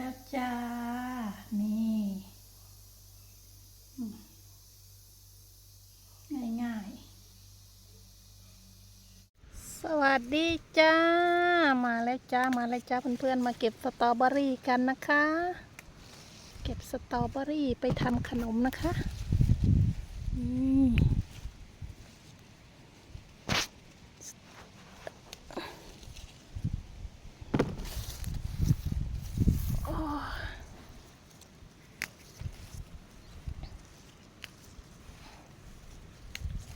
แล้วจ้า นี่อืมง่ายๆ สวัสดีจ้า มาแล้วจ้า มาแล้วจ้า เพื่อนๆ มาเก็บสตรอเบอรี่กันนะคะ เก็บสตรอเบอรี่ไปทำขนมนะคะ นี่โอ้สตร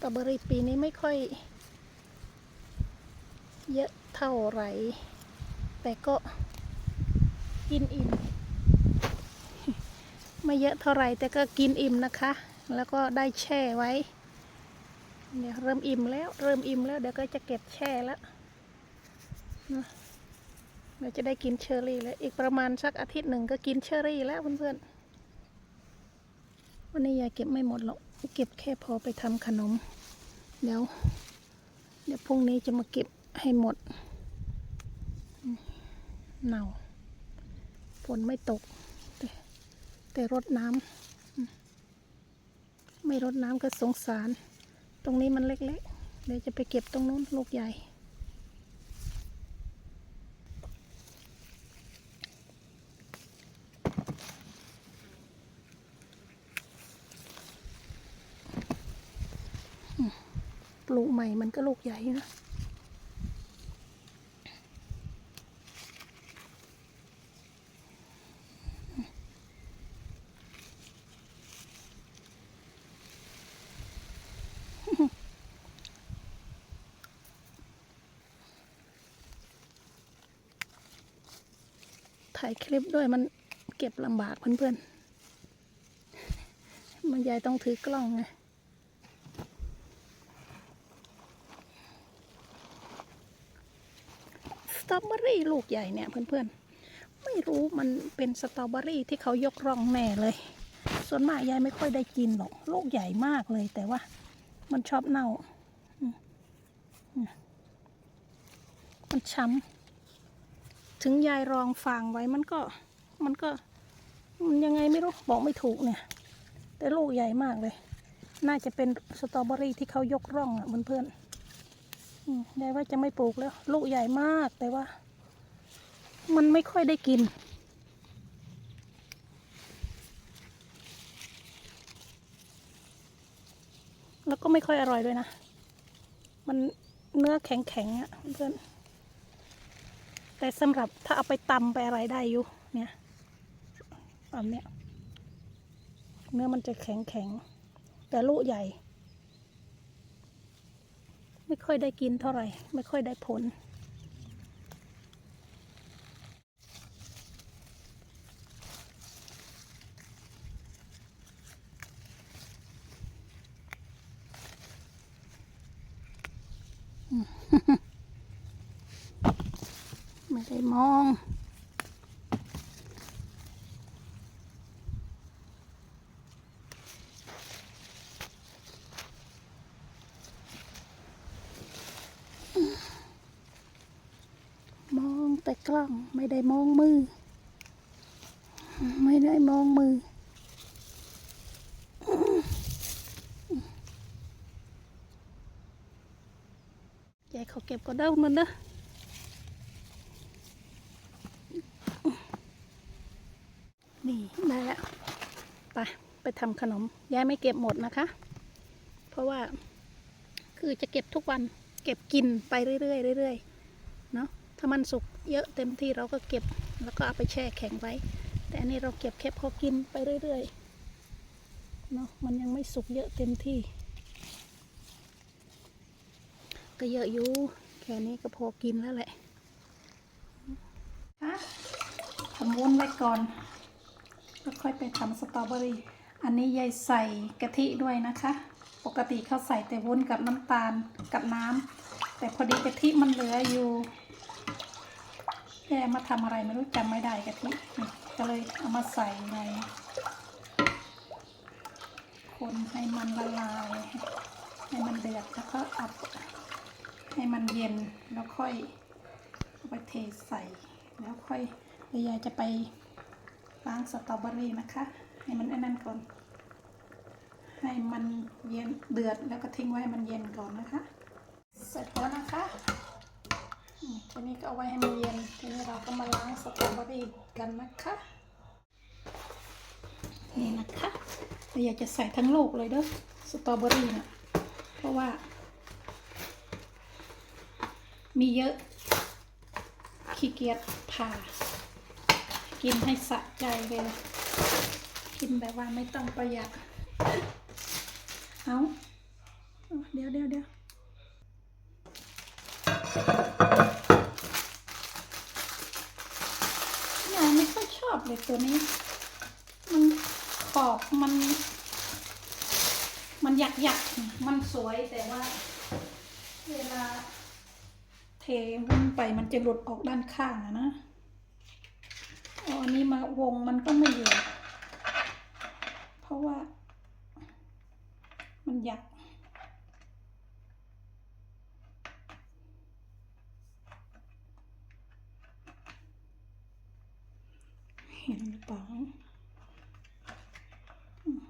อ เบอรี่ปีนี้ไม่ค่อย เยอะเท่าไหร่ แต่ก็กินอิ่ม ไม่เยอะเท่าไหร่แต่ก็กินอิ่มนะคะ แล้วก็ได้แช่ไว้เนี่ยเริ่มอิ่มแล้ว เริ่มอิ่มแล้วเดี๋ยวก็จะเก็บแช่แล้วเดี๋ยวจะได้กินเชอร์รี่แล้วอีกประมาณสักอาทิตย์หนึ่งก็กินเชอร์รี่แล้วเพื่อนๆวันนี้ยายเก็บไม่หมดหรอกเก็บแค่พอไปทำขนม เดี๋ยว เดี๋ยวพรุ่งนี้จะมาเก็บให้หมดเน่าฝนไม่ตก แต่แต่รดน้ำไม่รดน้ำก็สงสาร ตรงนี้มันเล็กๆเดี๋ยวจะไปเก็บตรงนู้นลูกใหญ่ ปลูกใหม่มันก็ลูกใหญ่นะถ่ายคลิปด้วยมันเก็บลำบากเพื่อนๆมันยายต้องถือกล้องไง ส ที่ลูกใหญ่เนี่ยเพื่อนๆ ไม่รู้มันเป็นสตรอเบอรี่ที่เขายกร่องแน่เลย ส่วนมากยายไม่ค่อยได้กินหรอก ลูกใหญ่มากเลยแต่ว่ามันชอบเน่า มันช้ำ ถึงยายรองฟางไว้มันก็มันก็มันยังไงไม่รู้บอกไม่ถูกเนี่ย แต่ลูกใหญ่มากเลย น่าจะเป็นสตรอเบอรี่ที่เขายกร่องอะเพื่อนๆยายว่าจะไม่ปลูกแล้ว ลูกใหญ่มากแต่ว่า มันไม่ค่อยได้กิน แล้วก็ไม่ค่อยอร่อยด้วยนะ มันเนื้อแข็งๆอะ่ะเพื่อน แต่สำหรับถ้าเอาไปตำไปอะไรได้อยู่ เนี่ยอันเนี้ยเนื้อมันจะแข็งๆ แต่ลูกใหญ่ ไม่ค่อยได้กินเท่าไหร่ ไม่ค่อยได้ผล ไม่ได้มองมองแต่กล้องไม่ได้มองมือ ไม่ได้มองมือยายเขาเก็บก็เด้ามันเด้อนี่ได้แล้ว ไปไปทำขนมยายไม่เก็บหมดนะคะ เพราะว่าคือจะเก็บทุกวันเก็บกินไปเรื่อยๆเรื่อยๆเนาะถ้ามันสุกเยอะเต็มที่เราก็เก็บแล้วก็เอาไปแช่แข็งไว้ แต่อันนี้เราเก็บแค่พอกินไปเรื่อยๆเนาะมันยังไม่สุกเยอะเต็มที่ ก็เยอะอยู่แค่นี้ก็พอกินแล้วแหละฮะทำวุ้นไว้ก่อน แล้วค่อยไปทำสตรอเบอรี่ อันนี้ยายใส่กะทิด้วยนะคะ ปกติเขาใส่แต่วุ้นกับน้ำตาลกับน้ำแต่พอดีกะทิมันเหลืออยู่แกมาทำอะไรไม่รู้จำไม่ได้กะทิก็เลยเอามาใส่ใน คนให้มันละลาย ให้มันเดือดแล้วก็อัดให้มันเย็นแล้วค่อยเอาไปเทใส่ แล้วค่อยยายจะไป ล้างสตรอเบอรี่นะคะ ให้มันนั่นก่อน ให้มันเย็นเดือดแล้วก็ทิ้งไว้ให้มันเย็นก่อนนะคะ เสร็จแล้วนะคะทีนี้ก็เอาไว้ให้มันเย็น ทีนี้เราก็มาล้างสตรอเบอรี่กันนะคะ นี่นะคะเราอยากจะใส่ทั้งลูกเลยเด้อสตรอเบอรี่เนี่ยเพราะว่า มีเยอะขี้เกียจผ่า กินให้สะใจเลย กินแบบว่าไม่ต้องประหยัดเอาเอาเดี๋ยวเดี๋ยวเดี๋ยวยายไม่ค่อยชอบเลยตัวนี้ มันขอบมัน มันหยักหยักมันสวยแต่ว่า เวลาเทวุ้นไปมันจะหลุดออกด้านข้างอะนะ เอาอันนี้มาวงมันก็ไม่อยู่ เพราะว่า มันหยักเห็นหรือเปล่าอืม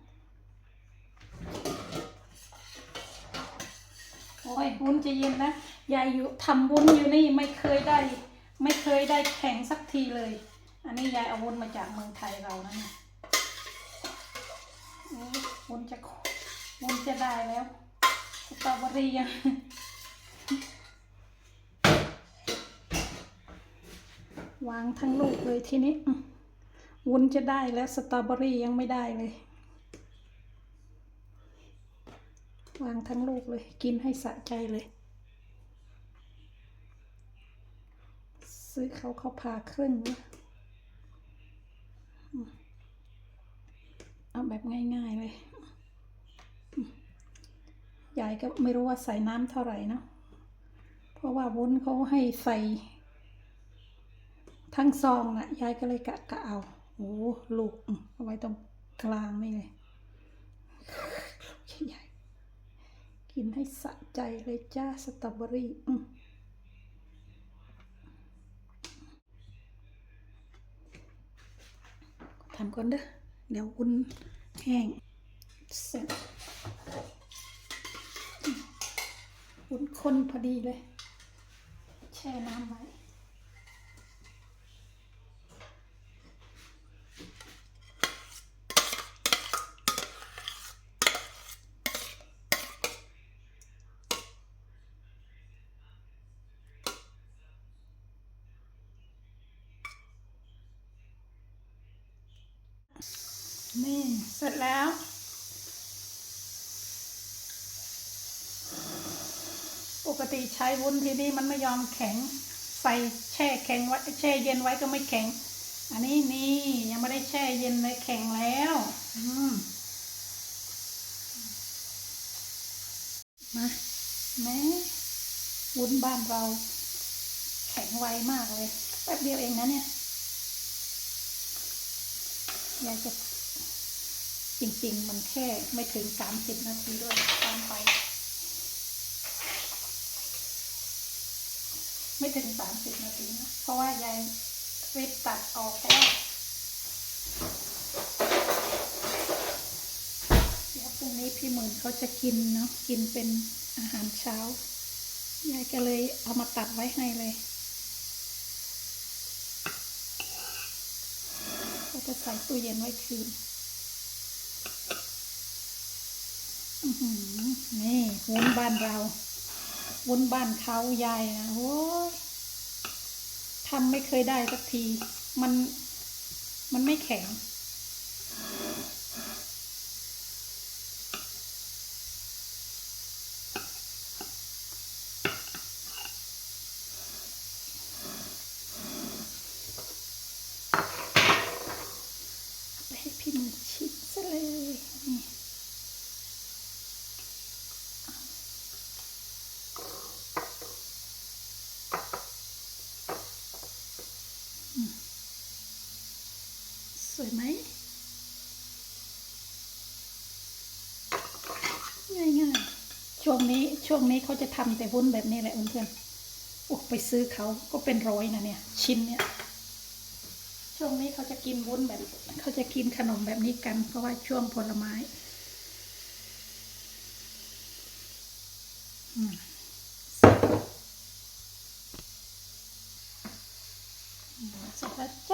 โอ้ยวุ้นใจะเย็นนะ ยายอยู่ทำวุ้นอยู่นี่ไม่เคยได้ ไม่เคยได้แข่งสักทีเลย อันนี้ยายเอาวุ้นมาจากเมืองไทยเรานะเนี่ยนี่วุ้นจะวุ้นจะได้แล้วสตรอเบอรี่ยังวางทั้งลูกเลยทีนี้วุ้นจะได้แล้วสตรอเบอรี่ยังไม่ได้เลย วางทั้งลูกเลย กินให้สะใจเลย ซื้อเขาเขาผ่าครึ่งนะอืมเอา แบบง่าย ๆ เลย ยายก็ไม่รู้ว่าใส่น้ำเท่าไหร่เนะเพราะว่าวุ้นเขาให้ใส่ ทั้งซองนะยายก็เลยกะกะเอาโอ้ลูกเอาไว้ตรงกลางนี่เลยใหญ่ๆกินให้สะใจเลยจ้าสตรอเบอรี่ทำก่อนเด้อ เดี๋ยวอุ่นแห้งเสร็จอุ่นข้นพอดีเลย แช่น้ำไว้ นี่เสร็จแล้ว ปกติใช้วุ้นทีนี้มันไม่ยอมแข็ง ใส่แช่แข็งไว้แช่เย็นไว้ก็ไม่แข็ง อันนี้นี่ยังไม่ได้แช่เย็นเลยแข็งแล้ว อืมมาแม่วุ้นบ้านเรา แข็งไวมากเลย แป๊บเดียวเองนะเนี่ยอยากจะจ ริง ๆ มันแค่ไม่ถึงสามสิบนาทีด้วยตามไป ไม่ถึงสามสิบนาทีนะเพราะว่ายายรีบตัดออกเพราะว่าเดี๋ยวพรุ่งนี้พี่หมื่นเขาจะกินเนาะกินเป็นอาหารเช้ายายก็เลยเอามาตัดไว้ให้เลยก็จะใส่ตู้เย็นไว้คืน อื้อหือ นี่วุ้นบ้านเรา วุ้นบ้านเขายายนะโอ้ยทำไม่เคยได้สักที มัน มันไม่แข็ง เอาไปให้พี่มือชิมซะเลยนี่ สวยไหม ง่ายง่ายๆช่วงนี้ช่วงนี้เขาจะทำแต่วุ้นแบบนี้แหละเพื่อนๆโอ้ไปซื้อเขาก็เป็นร้อยนะเนี่ย ชิ้นเนี่ย ช่วงนี้เขาจะกินวุ้นแบบเขาจะกินขนมแบบนี้กัน เพราะว่าช่วงผลไม้อืมเสร็จแล้วจ้าอืม